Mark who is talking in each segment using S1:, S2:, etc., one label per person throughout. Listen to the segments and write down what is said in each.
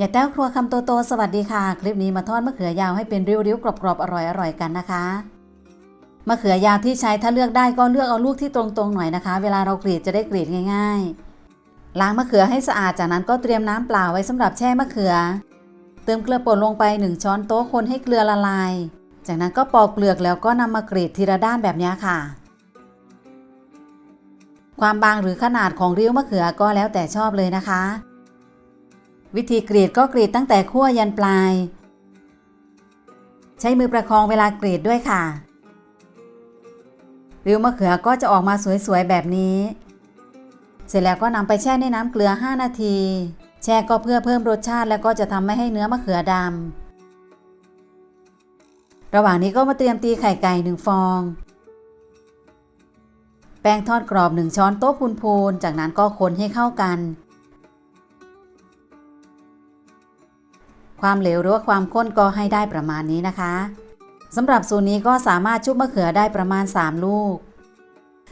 S1: อย่าแต้วครัวคำโตโตสวัสดีค่ะ คลิปนี้มาทอดมะเขือยาวให้เป็นริ้วๆ กรอบๆ อร่อยๆ กันนะคะมะเขือยาวที่ใช้ถ้าเลือกได้ก็เลือกเอาลูกที่ตรงๆหน่อยนะคะ เวลาเรากรีดจะได้กรีดง่าย ๆ ล้างมะเขือให้สะอาดจากนั้นก็เตรียมน้ำเปล่าไว้สำหรับแช่มะเขือ เติมเกลือป่นลงไป 1 ช้อนโต๊ะคนให้เกลือละลาย จากนั้นก็ปอกเปลือกแล้วก็นำมากรีดทีละด้านแบบนี้ค่ะ ความบางหรือขนาดของริ้วมะเขือก็แล้วแต่ชอบเลยนะคะ วิธีกรีดก็กรีดตั้งแต่ขั้วยันปลาย ใช้มือประคองเวลากรีดด้วยค่ะริ้วมะเขือก็จะออกมาสวยๆแบบนี้ เสร็จแล้วก็นำไปแช่ในน้ำเกลือ 5 นาที แช่ก็เพื่อเพิ่มรสชาติแล้วก็จะทำไม่ให้เนื้อมะเขือดำระหว่างนี้ก็มาเตรียมตีไข่ไก่หนึ่งฟอง แป้งทอดกรอบหนึ่งช้อนโต๊ะพูนๆจากนั้นก็คนให้เข้ากัน ความเหลวหรือว่าความข้นก็ให้ได้ประมาณนี้นะคะสำหรับสูตรนี้ก็สามารถชุบมะเขือได้ประมาณ 3 ลูก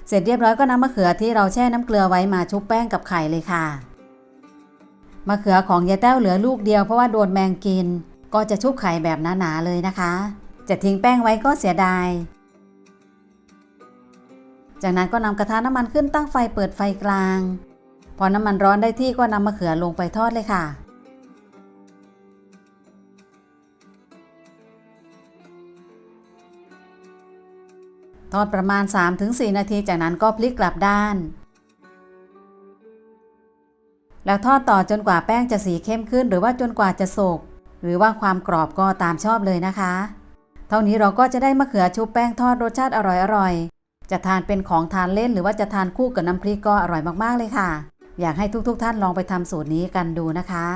S1: เสร็จเรียบร้อยก็นำมะเขือที่เราแช่น้ำเกลือไว้มาชุบแป้งกับไข่เลยค่ะมะเขือของยายแต้วเหลือลูกเดียวเพราะว่าโดนแมงกิน ก็จะชุบไข่แบบหนาๆเลยนะคะ จะทิ้งแป้งไว้ก็เสียดาย จากนั้นก็นำกระทะน้ำมันขึ้นตั้งไฟเปิดไฟกลาง พอน้ำมันร้อนได้ที่ก็นำมะเขือลงไปทอดเลยค่ะ ทอดประมาณ 3-4 นาทีจากนั้นก็พลิกกลับด้าน แล้วทอดต่อจนกว่าแป้งจะสีเข้มขึ้น หรือว่าจนกว่าจะสุกหรือว่าความกรอบก็ตามชอบเลยนะคะ เท่านี้เราก็จะได้มะเขือชุบแป้งทอดรสชาติอร่อยๆ จะทานเป็นของทานเล่นหรือว่าจะทานคู่กับน้ำพริกก็อร่อยมากๆเลยค่ะ อยากให้ทุกๆทท่านลองไปทำสูตรนี้กันดูนะคะ